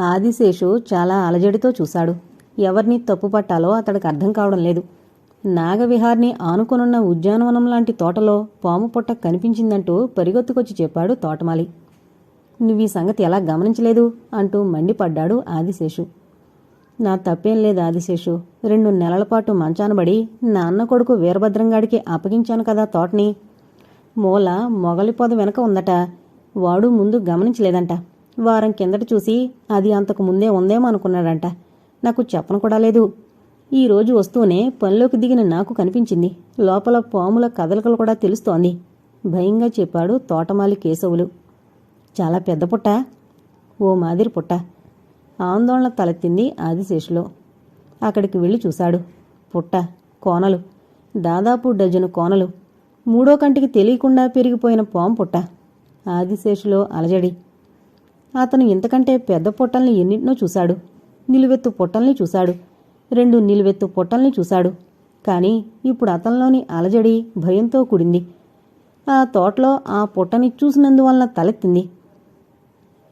ఆదిశేషు చాలా అలజడితో చూశాడు. ఎవరిని తప్పు పట్టాలో అతడికి అర్థం కావడం లేదు. నాగవిహార్ని ఆనుకొనున్న ఉద్యానవనం లాంటి తోటలో పాము పొట్ట కనిపించిందంటూ పరిగెత్తుకొచ్చి చెప్పాడు తోటమాలి. నువ్వు ఈ సంగతి ఎలా గమనించలేదు? అంటూ మండిపడ్డాడు ఆదిశేషు. నా తప్పేం లేదు ఆదిశేషు. రెండు నెలల పాటు మంచానబడి నా అన్న కొడుకు వీరభద్రంగాడికి అప్పగించాను కదా తోటని. మూల మొగలి పొద వెనక ఉందట. వాడు ముందు గమనించలేదంట. వారం కిందట చూసి అది అంతకు ముందే ఉందేమో అనుకున్నాడంట. నాకు చెప్పను కూడా లేదు. ఈరోజు వస్తూనే పనిలోకి దిగిన నాకు కనిపించింది. లోపల పాముల కదలికలు కూడా తెలుస్తోంది. భయంగా చెప్పాడు తోటమాలి కేశవులు. చాలా పెద్ద పుట్ట. ఓ మాదిరి పుట్ట. ఆందోళన తలెత్తింది ఆదిశేషులో. అక్కడికి వెళ్ళి చూశాడు. పుట్ట కోనలు. దాదాపు డజను కోనలు. మూడో కంటికి తెలియకుండా పెరిగిపోయిన పాము పుట్ట. ఆదిశేషులో అలజడి. అతను ఇంతకంటే పెద్ద పొట్టల్ని ఎన్నింటినో చూశాడు. నిలువెత్తు పొట్టల్ని చూశాడు. రెండు నిలువెత్తు పొట్టల్ని చూశాడు. కానీ ఇప్పుడు అతనిలోని అలజడి భయంతో కూడింది. ఆ తోటలో ఆ పొట్టని చూసినందువలన తలెత్తింది.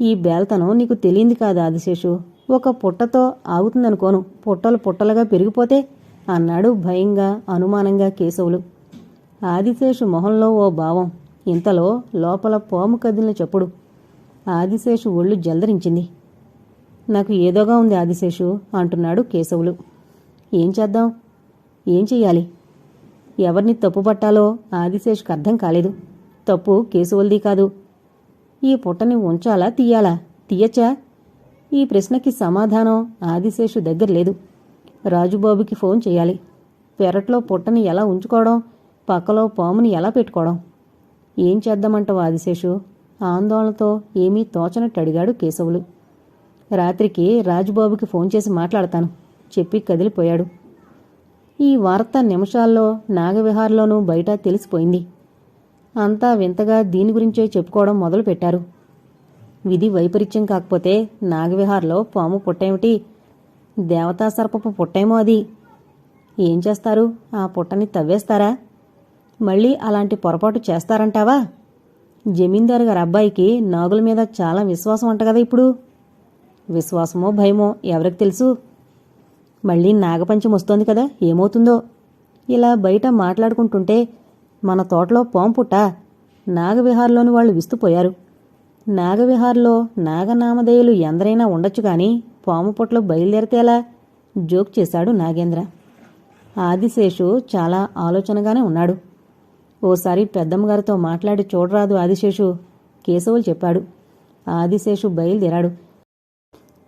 ఈ బేల్తనం నీకు తెలియంది కాదు ఆదిశేషు? ఒక పుట్టతో ఆగుతుందనుకోను. పుట్టలు పుట్టలుగా పెరిగిపోతే అన్నాడు భయంగా అనుమానంగా కేశవులు. ఆదిశేషు మొహంలో ఓ భావం. ఇంతలో లోపల పాము కదిలిన చప్పుడు. ఆదిశేషు ఒళ్ళు జల్దరించింది. నాకు ఏదోగా ఉంది ఆదిశేషు అంటున్నాడు కేశవులు. ఏం చేద్దాం? ఏం చెయ్యాలి? ఎవరిని తప్పు పట్టాలో ఆదిశేషుకు అర్థం కాలేదు. తప్పు కేశవులది కాదు. ఈ పుట్టని ఉంచాలా తీయాలా? తీయచ్చా? ఈ ప్రశ్నకి సమాధానం ఆదిశేషు దగ్గర లేదు. రాజుబాబుకి ఫోన్ చేయాలి. పెరట్లో పుట్టని ఎలా ఉంచుకోవడం? పక్కలో పాముని ఎలా పెట్టుకోవడం? ఏం చేద్దామంటావు ఆదిశేషు? ఆందోళనతో ఏమీ తోచనట్టు అడిగాడు కేశవులు. రాత్రికి రాజుబాబుకి ఫోన్ చేసి మాట్లాడతాను చెప్పి కదిలిపోయాడు. ఈ వార్త నిమిషాల్లో నాగవిహార్లోనూ బయట తెలిసిపోయింది. అంతా వింతగా దీని గురించే చెప్పుకోవడం మొదలుపెట్టారు. విధి వైపరీత్యం కాకపోతే నాగవిహార్లో పాము పుట్టేమిటి? దేవతా సర్పపు పుట్టేమో అది. ఏం చేస్తారు? ఆ పుట్టని తవ్వేస్తారా? మళ్ళీ అలాంటి పొరపాటు చేస్తారంటావా? జమీందారు గారి అబ్బాయికి నాగుల మీద చాలా విశ్వాసం అంట కదా ఇప్పుడు. విశ్వాసమో భయమో ఎవరికి తెలుసు? మళ్ళీ నాగపంచం వస్తోంది కదా ఏమవుతుందో? ఇలా బయట మాట్లాడుకుంటుంటే మన తోటలో పాము పుట్ట నాగవిహార్లోని వాళ్ళు విస్తుపోయారు. నాగవిహార్లో నాగనామధేయులు ఎందరైనా ఉండొచ్చు కానీ పాము పుట్టలో బయలుదేరితే ఎలా? జోక్ చేశాడు నాగేంద్ర. ఆదిశేషు చాలా ఆలోచనగానే ఉన్నాడు. ఓసారి పెద్దమ్మగారితో మాట్లాడి చూడరాదు ఆదిశేషు కేశవులు చెప్పాడు. ఆదిశేషు బయలుదేరాడు.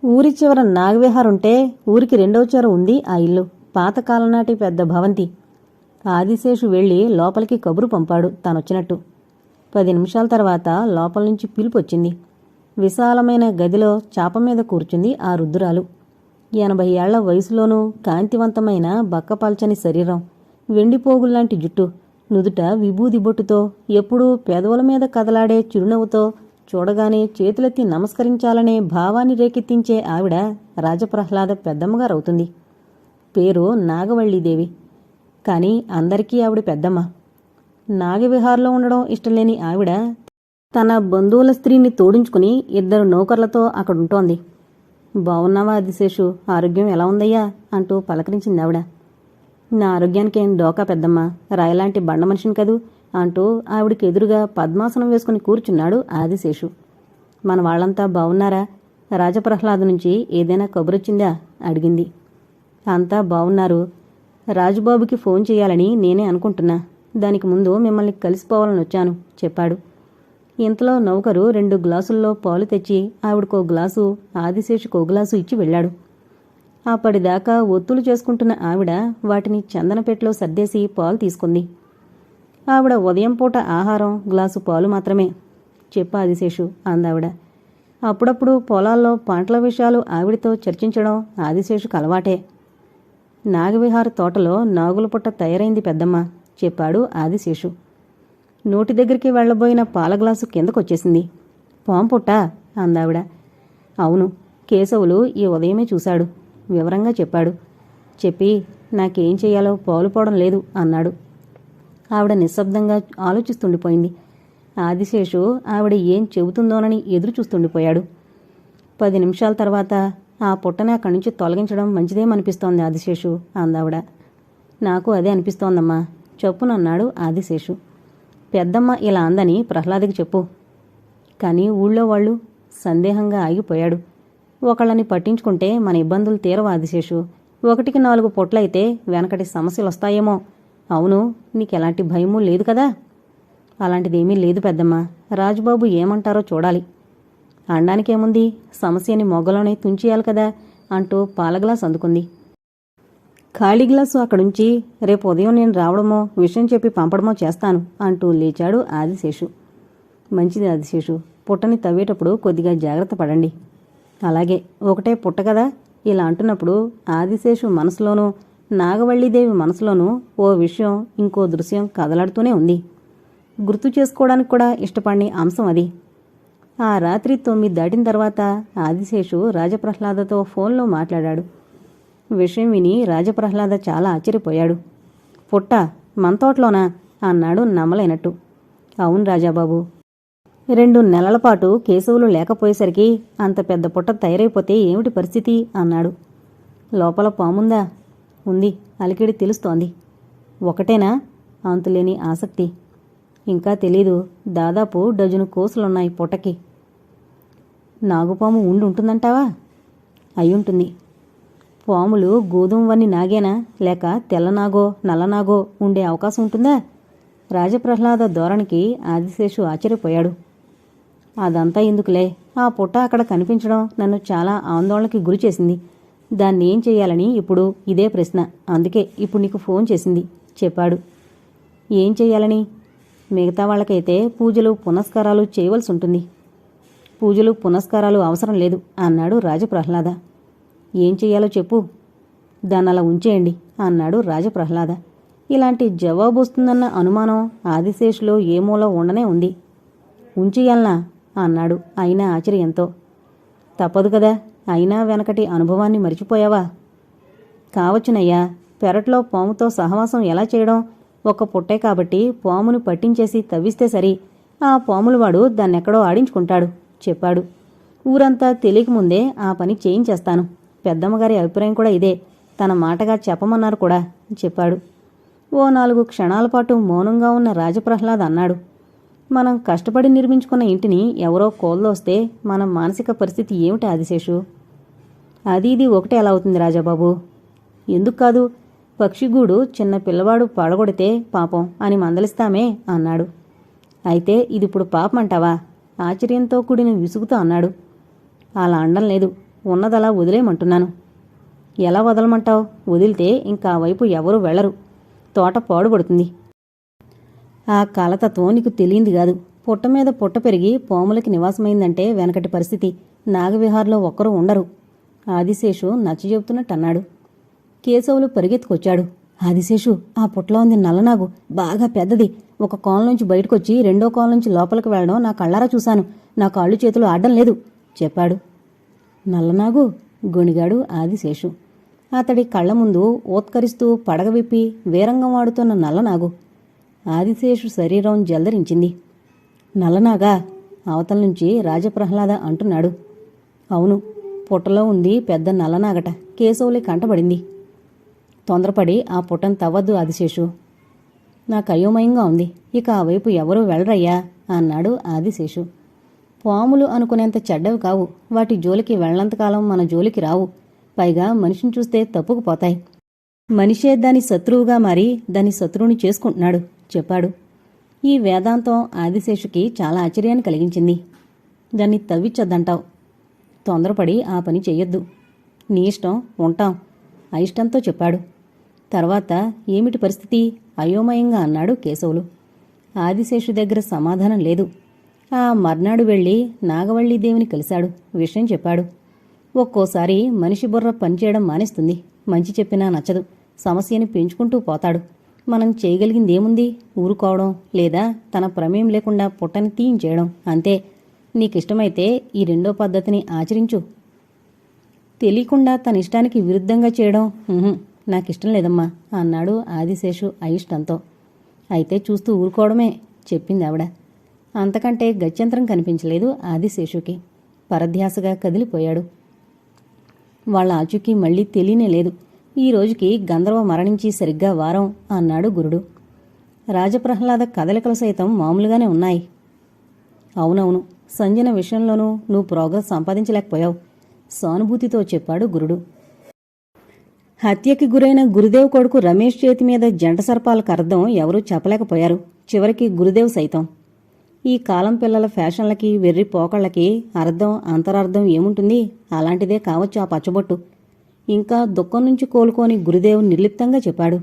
ఊరి చివర నాగవిహారుంటే ఊరికి రెండవ చివర ఉంది ఆ ఇల్లు. పాతకాలం నాటి పెద్ద భవంతి. ఆదిశేషు వెళ్ళి లోపలికి కబురు పంపాడు తానొచ్చినట్టు. పది నిమిషాల తర్వాత లోపల నుంచి పిలుపు వచ్చింది విశాలమైన గదిలో చాప మీద కూర్చుంది ఆ రుద్రాలు ఎనభై ఏళ్ళ వయసులోనూ కాంతివంతమైన బక్కపాల్చని శరీరం వెండిపోగుల్లాంటి జుట్టు నుదుట విభూది బొట్టుతో ఎప్పుడూ పెదవుల మీద కదలాడే చిరునవ్వుతో చూడగానే చేతులెత్తి నమస్కరించాలనే భావాన్ని రేకెత్తించే ఆవిడ రాజప్రహ్లాద పెద్దమ్మగారవుతుంది. పేరు నాగవల్లీదేవి. కానీ అందరికీ ఆవిడ పెద్దమ్మ. నాగవిహార్లో ఉండడం ఇష్టంలేని ఆవిడ తన బంధువుల స్త్రీని తోడించుకుని ఇద్దరు నౌకర్లతో అక్కడుంటోంది. బావున్నావా అదిశేషు ఆరోగ్యం ఎలా ఉందయ్యా? అంటూ పలకరించింది ఆవిడ నా ఆరోగ్యానికి ఏం డోకా పెద్దమ్మ. రాయలాంటి బండ మనిషిని కదూ. అంటూ ఆవిడికి ఎదురుగా పద్మాసనం వేసుకుని కూర్చున్నాడు ఆదిశేషు. మన వాళ్ళంతా బాగున్నారా రాజప్రహ్లాదు నుంచి ఏదైనా కబురొచ్చిందా? అడిగింది. అంతా బాగున్నారు రాజుబాబుకి ఫోన్ చేయాలని నేనే అనుకుంటున్నా. దానికి ముందు మిమ్మల్ని కలిసిపోవాలని వచ్చాను చెప్పాడు. ఇంతలో నౌకరు రెండు గ్లాసుల్లో పాలు తెచ్చి ఆవిడకో గ్లాసు ఆదిశేషుకో గ్లాసు ఇచ్చి వెళ్ళాడు. అప్పటిదాకా ఒత్తులు చేసుకుంటున్న ఆవిడ వాటిని చందనపెట్లో సర్దేసి పాలు తీసుకుంది. ఆవిడ ఉదయం పూట ఆహారం గ్లాసు పాలు మాత్రమే చెప్పా ఆదిశేషు అందావిడ. అప్పుడప్పుడు పొలాల్లో పంటల విషయాలు ఆవిడతో చర్చించడం ఆదిశేషుకు అలవాటే. నాగవిహార తోటలో నాగుల పుట్ట తయారైంది పెద్దమ్మ చెప్పాడు ఆదిశేషు నోటి దగ్గరికి వెళ్ళబోయిన పాల గ్లాసు కిందకొచ్చేసింది. పాంపుట్ట పుట్ట అందావిడ. అవును కేశవులు ఈ ఉదయమే చూశాడు. వివరంగా చెప్పాడు. చెప్పి నాకేం చేయాలో పోలుపోవడం లేదు అన్నాడు. ఆవిడ నిశ్శబ్దంగా ఆలోచిస్తుండిపోయింది. ఆదిశేషు ఆవిడ ఏం చెబుతుందోనని ఎదురు చూస్తుండిపోయాడు. పది నిమిషాల తర్వాత ఆ పుట్టని అక్కడి నుంచి తొలగించడం మంచిదేమనిపిస్తోంది ఆదిశేషు అందావిడ. నాకు అదే అనిపిస్తోందమ్మా చెప్పునన్నాడు ఆదిశేషు. పెద్దమ్మ ఇలా అందని ప్రహ్లాదికి చెప్పు. కానీ ఊళ్ళో వాళ్ళు సందేహంగా ఆగిపోయాడు. ఒకళ్ళని పట్టించుకుంటే మన ఇబ్బందులు తీరవా ఆదిశేషు ఒకటికి నాలుగు పొట్లయితే వెనకటి సమస్యలు వస్తాయేమో అవును నీకెలాంటి భయమూ లేదు కదా? అలాంటిదేమీ లేదు పెద్దమ్మ. రాజుబాబు ఏమంటారో చూడాలి. అనడానికేముంది? సమస్యని మొగ్గలోనే తుంచేయాలి కదా అంటూ పాల గ్లాస్ అందుకుంది. ఖాళీ గ్లాసు అక్కడుంచి రేపు ఉదయం నేను రావడమో విషయం చెప్పి పంపడమో చేస్తాను అంటూ లేచాడు ఆదిశేషు. మంచిది ఆదిశేషు. పుట్టని తవ్వేటప్పుడు కొద్దిగా జాగ్రత్త పడండి. అలాగే ఒకటే పుట్ట కదా? ఇలా అంటున్నప్పుడు ఆదిశేషు మనసులోనూ నాగవల్లీదేవి మనసులోనూ ఓ విషయం ఇంకో దృశ్యం కదలాడుతూనే ఉంది. గుర్తు చేసుకోవడానికి కూడా ఇష్టపడని అంశం అది. ఆ రాత్రి తొమ్మిది దాటిన తర్వాత ఆదిశేషు రాజప్రహ్లాదతో ఫోన్లో మాట్లాడాడు. విషయం విని రాజప్రహ్లాద చాలా ఆశ్చర్యపోయాడు. పుట్ట మన తోటలోనా? అన్నాడు నమ్మలేనట్టు అవును రాజాబాబు రెండు నెలల పాటు కేశవులు లేకపోయేసరికి అంత పెద్ద పుట్ట తయారైపోతే ఏమిటి పరిస్థితి? అన్నాడు. లోపల పాముందా? ఉంది. అలికిడి తెలుస్తోంది. ఒకటేనా? అంతులేని ఆసక్తి. ఇంకా తెలీదు. దాదాపు డజను కోసులున్నాయి పుట్టకి. నాగుపాము ఉండి ఉంటుందంటావా అయ్యుంటుంది. పాములు గోధుమ వన్ని నాగేనా? లేక తెల్లనాగో నల్లనాగో ఉండే అవకాశం ఉంటుందా? రాజప్రహ్లాద ధోరణికి ఆదిశేషు ఆశ్చర్యపోయాడు. అదంతా ఎందుకులే? ఆ పుట్ట అక్కడ కనిపించడం నన్ను చాలా ఆందోళనకి గురి చేసింది. దాన్ని ఏం చెయ్యాలని ఇప్పుడు ఇదే ప్రశ్న. అందుకే ఇప్పుడు నీకు ఫోన్ చేసింది. చెప్పాడు. ఏం చెయ్యాలని? మిగతా వాళ్ళకైతే పూజలు పునస్కారాలు చేయవలసి ఉంటుంది. పూజలు పునస్కారాలు అవసరం లేదు అన్నాడు రాజప్రహ్లాద. ఏం చెయ్యాలో చెప్పు. దాన్ని అలా ఉంచేయండి అన్నాడు రాజప్రహ్లాద. ఇలాంటి జవాబు వస్తుందన్న అనుమానం ఆదిశేషులో ఏమూలో ఉండనే ఉంది. ఉంచేయాలనా? అన్నాడు అయినా ఆశ్చర్యంతో. తప్పదు కదా అయినా వెనకటి అనుభవాన్ని మరిచిపోయావా? కావచ్చునయ్యా పెరట్లో పాముతో సహవాసం ఎలా చేయడం? ఒక పుట్టే కాబట్టి పామును పట్టించేసి తవ్విస్తే సరి. ఆ పాములవాడు దాన్నెక్కడో ఆడించుకుంటాడు చెప్పాడు. ఊరంతా తెలియకముందే ఆ పని చేయించేస్తాను. పెద్దమ్మగారి అభిప్రాయం కూడా ఇదే తన మాటగా చెప్పమన్నారు కూడా చెప్పాడు. ఓ నాలుగు క్షణాల పాటు మౌనంగా ఉన్న రాజప్రహ్లాద్ అన్నాడు. మనం కష్టపడి నిర్మించుకున్న ఇంటిని ఎవరో కోల్లోస్తే మన మానసిక పరిస్థితి ఏమిటి ఆదిశేషు? అది ఇది ఒకటే ఎలా అవుతుంది రాజాబాబు. ఎందుకు కాదు? పక్షిగూడు చిన్న పిల్లవాడు పడగొడితే పాపం అని మందలిస్తామే అన్నాడు. అయితే ఇది ఇప్పుడు పాపమంటావా? ఆశ్చర్యంతో కూడిన విసుగుతో అన్నాడు. అలా అండం లేదు. ఉన్నదలా వదిలేయమంటున్నాను. ఎలా వదలమంటావు? వదిలితే ఇంకా వైపు ఎవరూ వెళ్ళరు. తోట పాడుపడుతుంది. ఆ కాలతత్వం నీకు తెలియంది కాదు. పుట్ట మీద పుట్ట పెరిగి పాములకి నివాసమైందంటే వెనకటి పరిస్థితి. నాగవిహార్లో ఒక్కరూ ఉండరు. ఆదిశేషు నచ్చజెబుతున్నట్టు అన్నాడు కేశవులు పరిగెత్తుకొచ్చాడు. ఆదిశేషు ఆ పుట్టలో ఉంది నల్లనాగు. బాగా పెద్దది. ఒక కోల నుంచి బయటకొచ్చి రెండో కోల నుంచి లోపలికి వెళ్ళడం నా కళ్ళారా చూశాను. నా కాళ్ళు చేతులు ఆడడం లేదు చెప్పాడు. నల్లనాగు గొణిగాడు ఆదిశేషు. అతడి కళ్ళ ముందు ఓత్కరిస్తూ పడగ విప్పి వీరంగం వాడుతున్న నల్లనాగు. ఆదిశేషు శరీరం జల్దరించింది. నల్లనాగా అవతల నుంచి రాజప్రహ్లాద అంటున్నాడు. అవును పుట్టలో ఉంది పెద్ద నల్లనాగట. కేశవులే కంటబడింది. తొందరపడి ఆ పుట్టను తవ్వద్దు ఆదిశేషు. నాకు అయోమయంగా ఉంది. ఇక ఆ వైపు ఎవరూ వెళ్ళరయ్యా అన్నాడు ఆదిశేషు. పాములు అనుకునేంత చెడ్డవి కావు. వాటి జోలికి వెళ్ళంతకాలం మన జోలికి రావు. పైగా మనిషిని చూస్తే తప్పుకుపోతాయి మనిషే దాని శత్రువుగా మారి దాని శత్రువుని చేసుకుంటున్నాడు. చెప్పాడు. ఈ వేదాంతం ఆదిశేషుకి చాలా ఆశ్చర్యాన్ని కలిగించింది. దాన్ని తవ్విచ్చద్దంటావు తొందరపడి ఆ పని చెయ్యొద్దు. నీ ఇష్టం ఉంటాం అయిష్టంతో చెప్పాడు. తర్వాత ఏమిటి పరిస్థితి? అయోమయంగా అన్నాడు కేశవులు. ఆదిశేషు దగ్గర సమాధానం లేదు. ఆ మర్నాడు వెళ్ళి నాగవల్లీదేవిని కలిశాడు. విషయం చెప్పాడు. ఒక్కోసారి మనిషి బుర్ర పనిచేయడం మానేస్తుంది. మంచి చెప్పినా నచ్చదు. సమస్యని పెంచుకుంటూ పోతాడు. మనం చేయగలిగిందేముంది? ఊరుకోవడం లేదా తన ప్రమేయం లేకుండా పుట్టని తీయించేయడం అంతే. నీకిష్టమైతే ఈ రెండో పద్ధతిని ఆచరించు. తెలియకుండా తన ఇష్టానికి విరుద్ధంగా చేయడం నాకిష్టం లేదమ్మా అన్నాడు ఆదిశేషు అయిష్టంతో. అయితే చూస్తూ ఊరుకోవడమే చెప్పింది ఆవిడ. అంతకంటే గత్యంతరం కనిపించలేదు ఆదిశేషుకి. పరధ్యాసగా కదిలిపోయాడు. వాళ్ళ ఆచూకీ మళ్ళీ తెలియనే లేదు. ఈ రోజుకి గంధర్వ మరణించి సరిగ్గా వారం అన్నాడు గురుడు. రాజప్రహ్లాద కదలికలు సైతం మామూలుగానే ఉన్నాయి. అవునవును సంజన విషయంలోనూ నువ్వు ప్రోగ్రెస్ సంపాదించలేకపోయావు సానుభూతితో చెప్పాడు గురుడు. హత్యకి గురైన గురుదేవ్ కొడుకు రమేష్ చేతి మీద జంట సర్పాలకు అర్థం ఎవరూ చెప్పలేకపోయారు చివరికి గురుదేవ్ సైతం. ఈ కాలం పిల్లల ఫ్యాషన్లకి వెర్రి పోకళ్ళకి అర్థం అంతరార్థం ఏముంటుంది? అలాంటిదే కావచ్చు ఆ పచ్చబొట్టు. ఇంకా దుఃఖం నుంచి కోలుకోని గురుదేవ్ నిర్లిప్తంగా చెప్పాడు.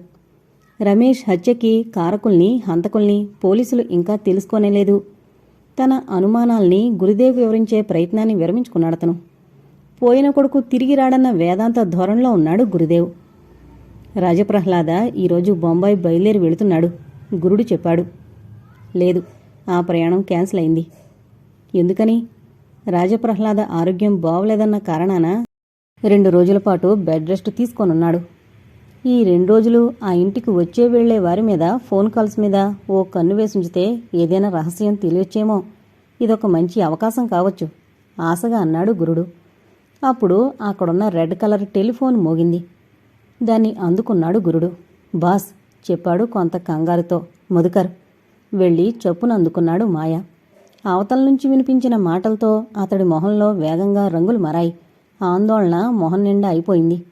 రమేష్ హత్యకి కారకుల్ని హంతకుల్ని పోలీసులు ఇంకా తెలుసుకోనేలేదు. తన అనుమానాల్ని గురుదేవ్ వివరించే ప్రయత్నాన్ని విరమించుకున్నాడతను పోయిన కొడుకు తిరిగి రాడన్న వేదాంత ధోరణిలో ఉన్నాడు గురుదేవ్. రాజప్రహ్లాద ఈరోజు బొంబాయి బయలుదేరి వెళుతున్నాడు. గురుడు చెప్పాడు. లేదు ఆ ప్రయాణం క్యాన్సిల్ అయింది. ఎందుకని? రాజప్రహ్లాద ఆరోగ్యం బావలేదన్న కారణాన రెండు రోజుల పాటు బెడ్ రెస్ట్ తీసుకోనున్నాడు. ఈ రెండు రోజులు ఆ ఇంటికి వచ్చే వెళ్ళే వారి మీద ఫోన్ కాల్స్ మీద ఓ కన్ను వేసి ఉంచితే ఏదైనా రహస్యం తెలియచ్చేమో. ఇదొక మంచి అవకాశం కావచ్చు ఆశగా అన్నాడు గురుడు. అప్పుడు అక్కడున్న రెడ్ కలర్ టెలిఫోన్ మోగింది. దాన్ని అందుకున్నాడు గురుడు. బాస్ చెప్పాడు కొంత కంగారుతో. మధుకర్ వెళ్ళి చప్పున అందుకున్నాడు మాయ. అవతల నుంచి వినిపించిన మాటలతో అతడి మొహంలో వేగంగా రంగులు మారాయి. ఆందోళన మొహం నిండా అయిపోయింది.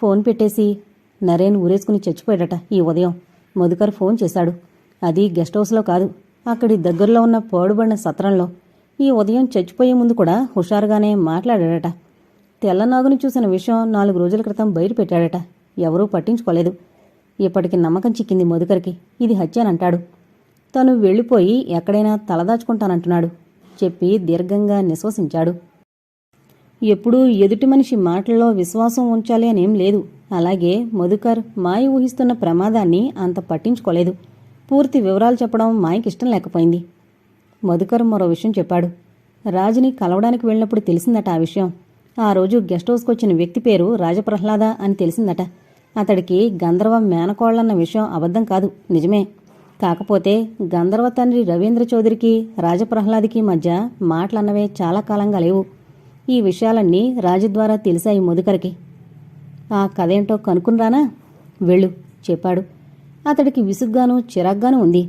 ఫోన్ పెట్టేసి నరేన్ ఊరేసుకుని చచ్చిపోయాడట ఈ ఉదయం. మధుకర్ ఫోన్ చేశాడు. అది గెస్ట్ హౌస్లో కాదు అక్కడి దగ్గరలో ఉన్న పోడుబడిన సత్రంలో. ఈ ఉదయం చచ్చిపోయే ముందు కూడా హుషారుగానే మాట్లాడాడట. తెల్లనాగుని చూసిన విషయం నాలుగు రోజుల క్రితం బయట పెట్టాడట. ఎవరూ పట్టించుకోలేదు. ఇప్పటికి నమ్మకం చిక్కింది మధుకర్కి. ఇది హత్యనంటాడు. తను వెళ్ళిపోయి ఎక్కడైనా తలదాచుకుంటానంటున్నాడు. చెప్పి దీర్ఘంగా నిశ్వసించాడు. ఎప్పుడూ ఎదుటి మనిషి మాటల్లో విశ్వాసం ఉంచాలి అనేం లేదు. అలాగే మధుకర్ మాయ ఊహిస్తున్న ప్రమాదాన్ని అంత పట్టించుకోలేదు. పూర్తి వివరాలు చెప్పడం మాయకిష్టం లేకపోయింది. మధుకర్ మరో విషయం చెప్పాడు. రాజుని కలవడానికి వెళ్ళినప్పుడు తెలిసిందట ఆ విషయం. ఆ రోజు గెస్ట్ హౌస్కి వచ్చిన వ్యక్తి పేరు రాజప్రహ్లాద అని తెలిసిందట. అతడికి గంధర్వ మేనకోళ్ళన్న విషయం అబద్ధం కాదు నిజమే. కాకపోతే గంధర్వ తండ్రి రవీంద్ర చౌదరికి రాజప్రహ్లాదికి మధ్య మాటలన్నవే చాలా కాలంగా లేవు. ఈ విషయాలన్నీ రాజు ద్వారా తెలిసాయి మధుకరికి. ఆ కథేంటో కనుక్కునరానా వెళ్ళు చెప్పాడు. అతడికి విసుగ్గాను చిరాగ్గాను ఉంది.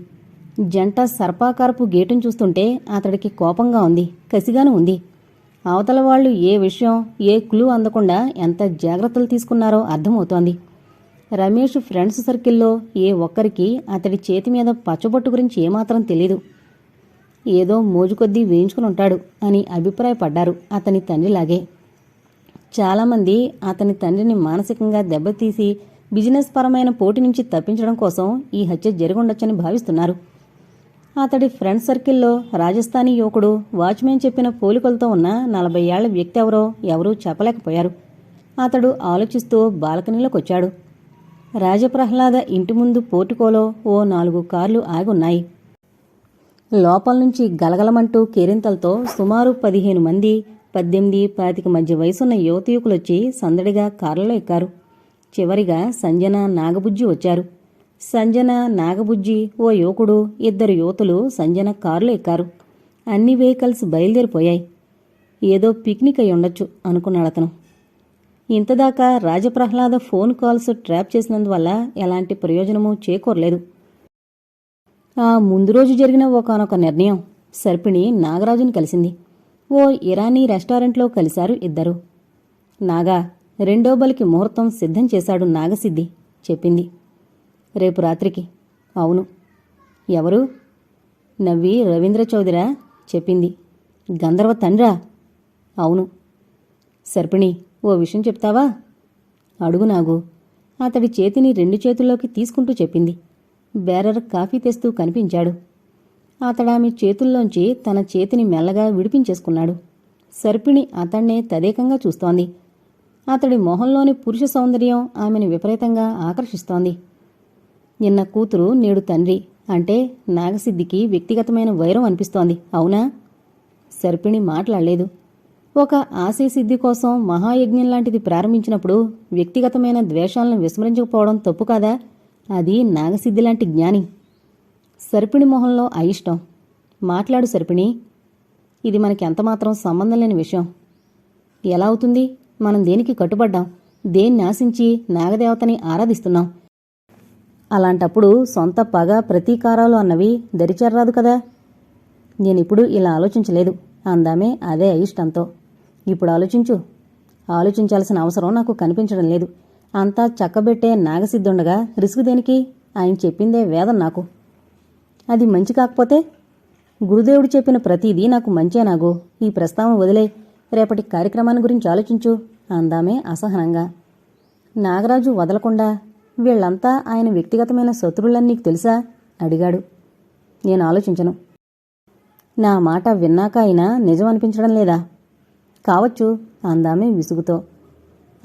జంట సర్పాకారపు గేటును చూస్తుంటే అతడికి కోపంగా ఉంది కసిగాను ఉంది. అవతల వాళ్ళు ఏ విషయం ఏ క్లూ అందకుండా ఎంత జాగ్రత్తలు తీసుకున్నారో అర్థమవుతోంది. రమేష్ ఫ్రెండ్స్ సర్కిల్లో ఏ ఒక్కరికి అతడి చేతి మీద పచ్చబొట్టు గురించి ఏమాత్రం తెలీదు. ఏదో మోజుకొద్దీ వేయించుకుని ఉంటాడు అని అభిప్రాయపడ్డారు అతని తండ్రిలాగే. చాలామంది అతని తండ్రిని మానసికంగా దెబ్బతీసి బిజినెస్ పరమైన పోటీ నుంచి తప్పించడం కోసం ఈ హత్య జరుగుండొచ్చని భావిస్తున్నారు. అతడి ఫ్రెండ్ సర్కిల్లో రాజస్థానీ యువకుడు వాచ్మెన్ చెప్పిన పోలికలతో ఉన్న నలభై ఏళ్ళ వ్యక్తి ఎవరో ఎవరూ చెప్పలేకపోయారు. అతడు ఆలోచిస్తూ బాల్కనీలోకొచ్చాడు. రాజప్రహ్లాద ఇంటి ముందు పోర్టుకోలో ఓ నాలుగు కార్లు ఆగున్నాయి లోపల నుంచి గలగలమంటూ కేరింతలతో సుమారు పదిహేను మంది పద్దెనిమిది పాతిక మధ్య వయసున్న యువతీయుకులొచ్చి సందడిగా కార్లలో ఎక్కారు. చివరిగా సంజన నాగబుజ్జి వచ్చారు. సంజన నాగబుజ్జి ఓ యువకుడు ఇద్దరు యువతులు సంజన కారులో ఎక్కారు. అన్ని వెహికల్స్ బయలుదేరిపోయాయి. ఏదో పిక్నిక్ అయి ఉండొచ్చు అనుకున్నాడతను ఇంతదాకా రాజప్రహ్లాద ఫోన్ కాల్స్ ట్రాప్ చేసినందువల్ల ఎలాంటి ప్రయోజనమూ చేకూరలేదు. ఆ ముందు రోజు జరిగిన ఒకనొక నిర్ణయం. సర్పిణి నాగరాజుని కలిసింది. ఓ ఇరానీ రెస్టారెంట్లో కలిశారు ఇద్దరు. నాగా రెండో బలికి ముహూర్తం సిద్ధం చేశాడు నాగసిద్ధి చెప్పింది. రేపు రాత్రికి. అవును. ఎవరు? నవ్వి రవీంద్ర చౌదరా చెప్పింది. గంధర్వ తండ్రా? అవును. సర్పిణి ఓ విషయం చెప్తావా? అడుగు నాగు. అతడి చేతిని రెండు చేతుల్లోకి తీసుకుంటూ చెప్పింది. బేరర్ కాఫీ తెస్తూ కనిపించాడు. అతడామె చేతుల్లోంచి తన చేతిని మెల్లగా విడిపించేసుకున్నాడు. సర్పిణి అతన్నే తదేకంగా చూస్తోంది. అతడి మొహంలోని పురుష సౌందర్యం ఆమెను విపరీతంగా ఆకర్షిస్తోంది. నిన్న కూతురు నేడు తండ్రి అంటే నాగసిద్ధికి వ్యక్తిగతమైన వైరం అనిపిస్తోంది. అవునా? సర్పిణి మాట్లాడలేదు. ఒక ఆశయసిద్ధి కోసం మహాయజ్ఞం లాంటిది ప్రారంభించినప్పుడు వ్యక్తిగతమైన ద్వేషాలను విస్మరించకపోవడం తప్పు కాదా? అది నాగసిద్ధి లాంటి జ్ఞాని. సర్పిణి మొహంలో అయిష్టం. మాట్లాడు సర్పిణి. ఇది మనకి ఎంతమాత్రం సంబంధం లేని విషయం. ఎలా అవుతుంది? మనం దేనికి కట్టుబడ్డాం? దేన్ని ఆశించి నాగదేవతని ఆరాధిస్తున్నాం? అలాంటప్పుడు సొంత పగ ప్రతీకారాలు అన్నవి దరిచేరరాదు కదా? నేనిప్పుడు ఇలా ఆలోచించలేదు. అందామే అదే అయిష్టంతో. ఇప్పుడు ఆలోచించు. ఆలోచించాల్సిన అవసరం నాకు కనిపించడం లేదు. అంతా చక్కబెట్టే నాగసిద్ధుండగా రిసుకు దేనికి? ఆయన చెప్పిందే వేదం నాకు. అది మంచి కాకపోతే గురుదేవుడు చెప్పిన ప్రతిదీ నాకు మంచే నాగు. ఈ ప్రస్తావన వదిలే. రేపటి కార్యక్రమాన్ని గురించి ఆలోచించు. అందామే అసహనంగా. నాగరాజు వదలకుండా వీళ్ళంతా ఆయన వ్యక్తిగతమైన శత్రువులని నీకు తెలుసా? అడిగాడు. నేను ఆలోచించను. నా మాట విన్నాక అయినా నిజం అనిపించడం లేదా? కావచ్చు అందామే విసుగుతో.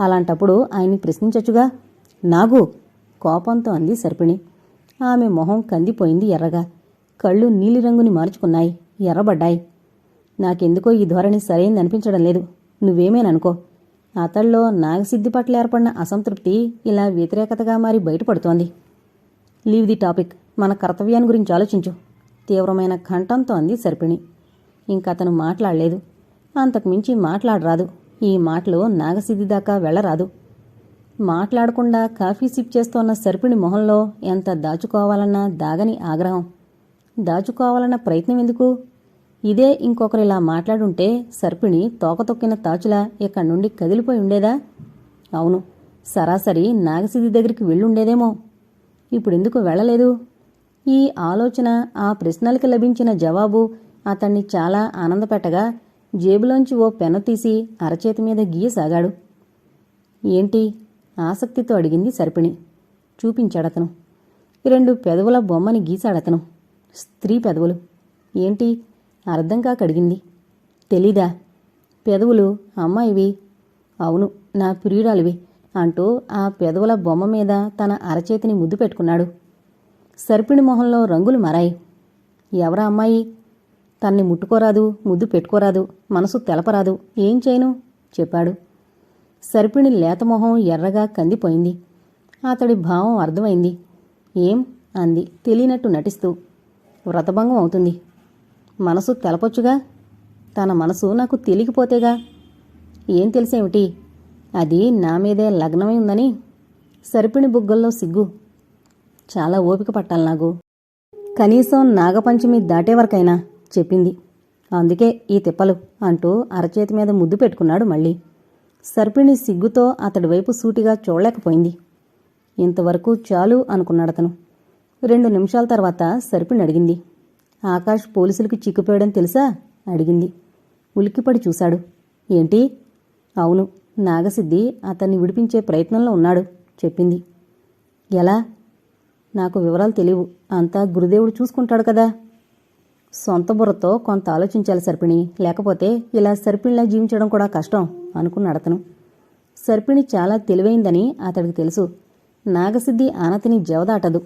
అలాంటప్పుడు ఆయన్ని ప్రశ్నించచ్చుగా నాగు కోపంతో అంది సర్పిణి. ఆమె మొహం కందిపోయింది ఎర్రగా. కళ్ళు నీలిరంగుని మార్చుకున్నాయి ఎర్రబడ్డాయి. నాకెందుకో ఈ ధోరణి సరైంది అనిపించడం లేదు. నువ్వేమేననుకో. అతళ్ళలో నాగసిద్ధి పట్ల ఏర్పడిన అసంతృప్తి ఇలా వ్యతిరేకతగా మారి బయటపడుతోంది. Leave the topic. మన కర్తవ్యాన్ని గురించి ఆలోచించు. తీవ్రమైన కంఠంతో అంది సర్పిణి. ఇంకతను మాట్లాడలేదు. అంతకుమించి మాట్లాడరాదు. ఈ మాటలు నాగసిద్ధి దాకా వెళ్ళరాదు మాట్లాడకుండా కాఫీ సిప్ చేస్తోన్న సర్పిణి మొహంలో ఎంత దాచుకోవాలన్న దాగని ఆగ్రహం. దాచుకోవాలన్న ప్రయత్నం ఎందుకు? ఇదే ఇంకొకరిలా మాట్లాడుంటే సర్పిణి తోకతొక్కిన తాచులా ఇక్కడి నుండి కదిలిపోయి ఉండేదా? అవును సరాసరి నాగసిద్ధి దగ్గరికి వెళ్ళుండేదేమో. ఇప్పుడెందుకు వెళ్ళలేదు? ఈ ఆలోచన ఆ ప్రశ్నలకి లభించిన జవాబు అతన్ని చాలా ఆనందపెట్టగా జేబులోంచి ఓ పెన్ను తీసి అరచేతి మీద గీయసాగాడు ఏంటి? ఆసక్తితో అడిగింది సర్పిణి. చూపించాడతను. రెండు పెదవుల బొమ్మని గీశాడతను. స్త్రీ పెదవులు. ఏంటి? అర్థం కాక అడిగింది. తెలీదా? పెదవులు అమ్మాయివి. అవును నా ప్రియురాలివి అంటూ ఆ పెదవుల బొమ్మ మీద తన అరచేతిని ముద్దు పెట్టుకున్నాడు. సర్పిణి మొహంలో రంగులు మారాయి. ఎవరా అమ్మాయి? తన్ని ముట్టుకోరాదు ముద్దు పెట్టుకోరాదు మనసు తెలపరాదు. ఏం చేయను? చెప్పాడు. సర్పిణి లేతమొహం ఎర్రగా కందిపోయింది. అతడి భావం అర్థమైంది. ఏం? అంది. తెలియనట్టు నటిస్తూ. వ్రతభంగం అవుతుంది. మనసు తెలపొచ్చుగా? తన మనసు నాకు తెలియకపోతేగా? ఏం తెలిసేమిటి? అది నా మీదే లగ్నమై ఉందని? సరిపిణి బుగ్గల్లో సిగ్గు. చాలా ఓపిక పట్టాలి నాకు. కనీసం నాగపంచమి దాటే వరకైనా. చెప్పింది. అందుకే ఈ తిప్పలు అంటూ అరచేతి మీద ముద్దు పెట్టుకున్నాడు మళ్ళీ. సర్పిణి సిగ్గుతో అతడి వైపు సూటిగా చూడలేకపోయింది. ఇంతవరకు చాలు అనుకున్నాడతను రెండు నిమిషాల తర్వాత సర్పిణి అడిగింది. ఆకాష్ పోలీసులకు చిక్కుపోయాడని తెలుసా? అడిగింది. ఉలిక్కిపడి చూశాడు. ఏంటి? అవును నాగసిద్ధి అతన్ని విడిపించే ప్రయత్నంలో ఉన్నాడు చెప్పింది. ఎలా? నాకు వివరాలు తెలియవు. అంతా గురుదేవుడు చూసుకుంటాడు కదా? సొంత బుర్రతో కొంత ఆలోచించాలి సర్పిణి. లేకపోతే ఇలా సర్పిణిలా జీవించడం కూడా కష్టం అనుకున్నాడు అతను. సర్పిణి చాలా తెలివైందని అతడికి తెలుసు. నాగసిద్ధి ఆనతిని జవదాటదు.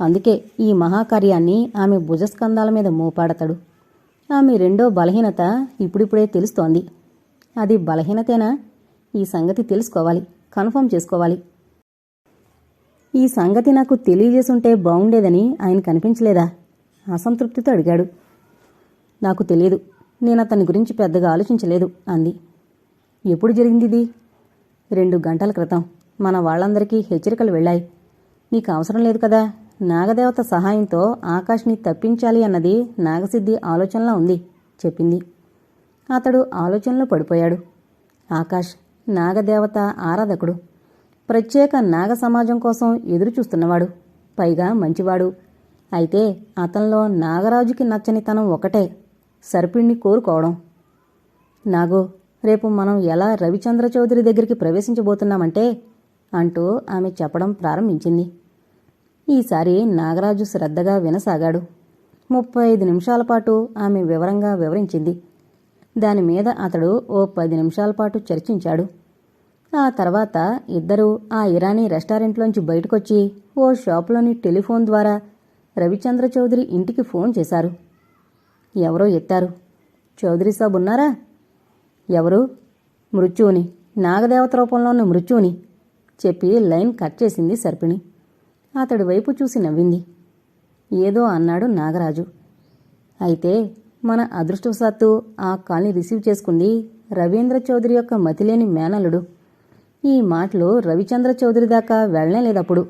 అందుకే ఈ మహాకార్యాన్ని ఆమె భుజస్కంధాల మీద మోపాడతాడు. ఆమె రెండో బలహీనత ఇప్పుడిప్పుడే తెలుస్తోంది. అది బలహీనతేనా? ఈ సంగతి తెలుసుకోవాలి. కన్ఫర్మ్ చేసుకోవాలి. ఈ సంగతి నాకు తెలియజేసుంటే బాగుండేదని ఆయన కనిపించలేదా? అసంతృప్తితో అడిగాడు. నాకు తెలియదు నేను అతని గురించి పెద్దగా ఆలోచించలేదు అంది. ఎప్పుడు జరిగింది ఇది? రెండు గంటల క్రితం. మన వాళ్ళందరికీ హెచ్చరికలు వెళ్ళాయి. నీకు అవసరం లేదు కదా. నాగదేవత సహాయంతో ఆకాష్ని తప్పించాలి అన్నది నాగసిద్ధి ఆలోచనలా ఉంది చెప్పింది. అతడు ఆలోచనలో పడిపోయాడు. ఆకాష్ నాగదేవత ఆరాధకుడు. ప్రత్యేక నాగ సమాజం కోసం ఎదురుచూస్తున్నవాడు. పైగా మంచివాడు. అయితే అతనిలో నాగరాజుకి నచ్చని తనం ఒకటే సర్పిణ్ణి కోరుకోవడం. నాగో రేపు మనం ఎలా రవిచంద్ర చౌదరి దగ్గరికి ప్రవేశించబోతున్నామంటే అంటూ ఆమె చెప్పడం ప్రారంభించింది. ఈసారి నాగరాజు శ్రద్ధగా వినసాగాడు. ముప్పై ఐదు నిమిషాల పాటు ఆమె వివరంగా వివరించింది. దాని మీద అతడు ఓ పది నిమిషాల పాటు చర్చించాడు. ఆ తర్వాత ఇద్దరూ ఆ ఇరానీ రెస్టారెంట్లోంచి బయటకొచ్చి ఓ షాపులోని టెలిఫోన్ ద్వారా రవిచంద్ర చౌదరి ఇంటికి ఫోన్ చేశారు. ఎవరో ఎత్తారు చౌదరి సాబ్ ఉన్నారా? ఎవరు? మృత్యువుని. నాగదేవత రూపంలో ఉన్న మృత్యువుని చెప్పి లైన్ కట్ చేసింది సర్పిణి. అతడి వైపు చూసి నవ్వింది. ఏదో అన్నాడు నాగరాజు. అయితే మన అదృష్టవశాత్తు ఆ కాల్ని రిసీవ్ చేసుకుంది రవీంద్ర చౌదరి యొక్క మతిలేని మేనల్లుడు. ఈ మాటలు రవిచంద్ర చౌదరి దాకా వెళ్ళనేలేదప్పుడు